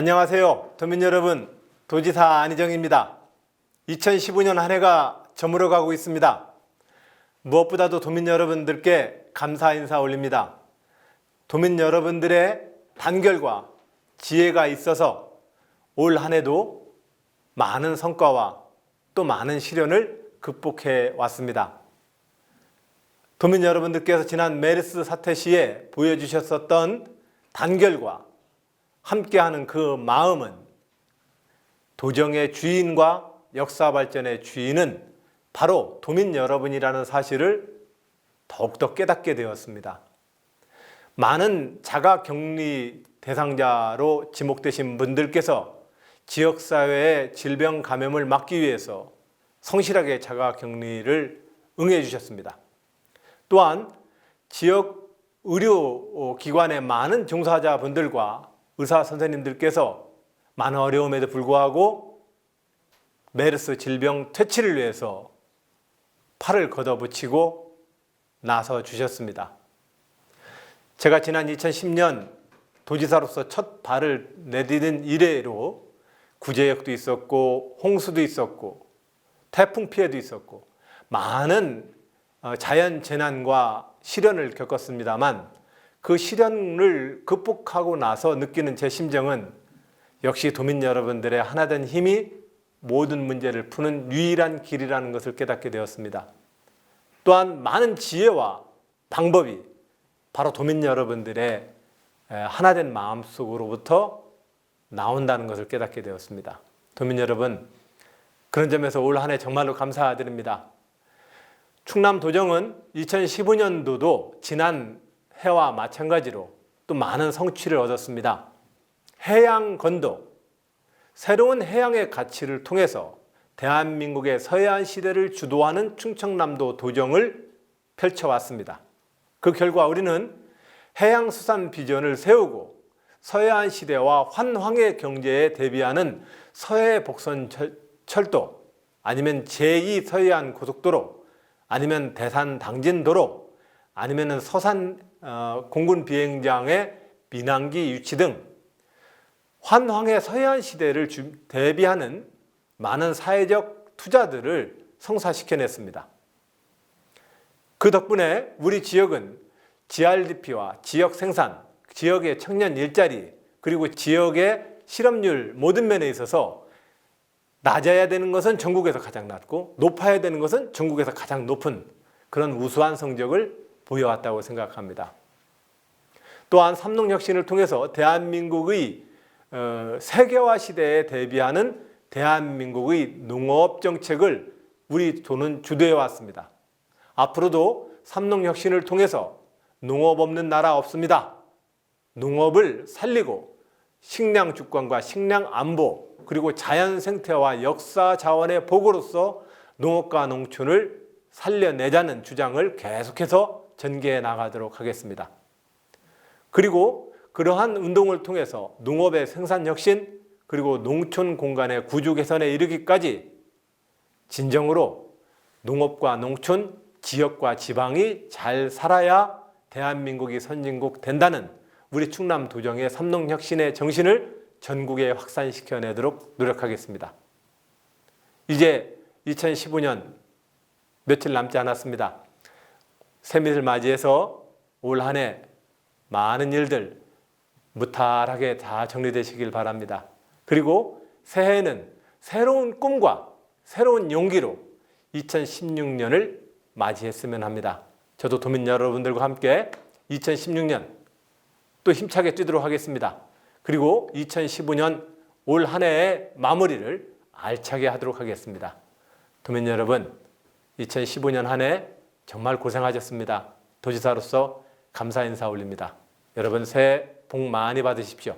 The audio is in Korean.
안녕하세요. 도민 여러분, 도지사 안희정입니다. 2015년 한 해가 저물어 가고 있습니다. 무엇보다도 도민 여러분들께 감사 인사 올립니다. 도민 여러분들의 단결과 지혜가 있어서 올 한 해도 많은 성과와 또 많은 시련을 극복해 왔습니다. 도민 여러분들께서 지난 메르스 사태 시에 보여주셨었던 단결과 함께하는 그 마음은 도정의 주인과 역사 발전의 주인은 바로 도민 여러분이라는 사실을 더욱더 깨닫게 되었습니다. 많은 자가 격리 대상자로 지목되신 분들께서 지역사회의 질병 감염을 막기 위해서 성실하게 자가 격리를 응해 주셨습니다. 또한 지역 의료 기관의 많은 종사자분들과 의사 선생님들께서 많은 어려움에도 불구하고 메르스 질병 퇴치를 위해서 팔을 걷어붙이고 나서 주셨습니다. 제가 지난 2010년 도지사로서 첫 발을 내디딘 이래로 구제역도 있었고 홍수도 있었고 태풍 피해도 있었고 많은 어, 자연 재난과 시련을 겪었습니다만 그 시련을 극복하고 나서 느끼는 제 심정은 역시 도민 여러분들의 하나된 힘이 모든 문제를 푸는 유일한 길이라는 것을 깨닫게 되었습니다. 또한 많은 지혜와 방법이 바로 도민 여러분들의 하나된 마음속으로부터 나온다는 것을 깨닫게 되었습니다. 도민 여러분, 그런 점에서 올 한 해 정말로 감사드립니다. 충남 도정은 2015년도도 지난 해와 마찬가지로 또 많은 성취를 얻었습니다. 해양 건도, 새로운 해양의 가치를 통해서 대한민국의 서해안 시대를 주도하는 충청남도 도정을 펼쳐왔습니다. 그 결과 우리는 해양수산 비전을 세우고 서해안 시대와 환황의 경제에 대비하는 서해 복선 철도 아니면 제2 서해안 고속도로 아니면 대산 당진도로 아니면 서산 어, 공군 비행장의 민항기 유치 등 환황의 서해안 시대를 대비하는 많은 사회적 투자들을 성사시켜냈습니다. 그 덕분에 우리 지역은 GRDP와 지역 생산, 지역의 청년 일자리, 그리고 지역의 실업률 모든 면에 있어서 낮아야 되는 것은 전국에서 가장 낮고 높아야 되는 것은 전국에서 가장 높은 그런 우수한 성적을 보여왔다고 생각합니다. 또한 삼농혁신을 통해서 대한민국의 어, 세계화 시대에 대비하는 대한민국의 농업 정책을 우리 도는 주도해 왔습니다. 앞으로도 삼농혁신을 통해서 농업 없는 나라 없습니다. 농업을 살리고 식량 주권과 식량 안보 그리고 자연 생태와 역사 자원의 보고로서 농업과 농촌을 살려내자는 주장을 계속해서 전개해 나가도록 하겠습니다. 그리고 그러한 운동을 통해서 농업의 생산 혁신 그리고 농촌 공간의 구조 개선에 이르기까지 진정으로 농업과 농촌, 지역과 지방이 잘 살아야 대한민국이 선진국 된다는 우리 충남 도정의 삼농혁신의 정신을 전국에 확산시켜 내도록 노력하겠습니다. 이제 2015년 며칠 남지 않았습니다. 새해를 맞이해서 올 한 해 많은 일들 무탈하게 다 정리되시길 바랍니다. 그리고 새해에는 새로운 꿈과 새로운 용기로 2016년을 맞이했으면 합니다. 저도 도민 여러분들과 함께 2016년 또 힘차게 뛰도록 하겠습니다. 그리고 2015년 올 한 해의 마무리를 알차게 하도록 하겠습니다. 도민 여러분, 2015년 한 해 정말 고생하셨습니다. 도지사로서 감사 인사 올립니다. 여러분 새해 복 많이 받으십시오.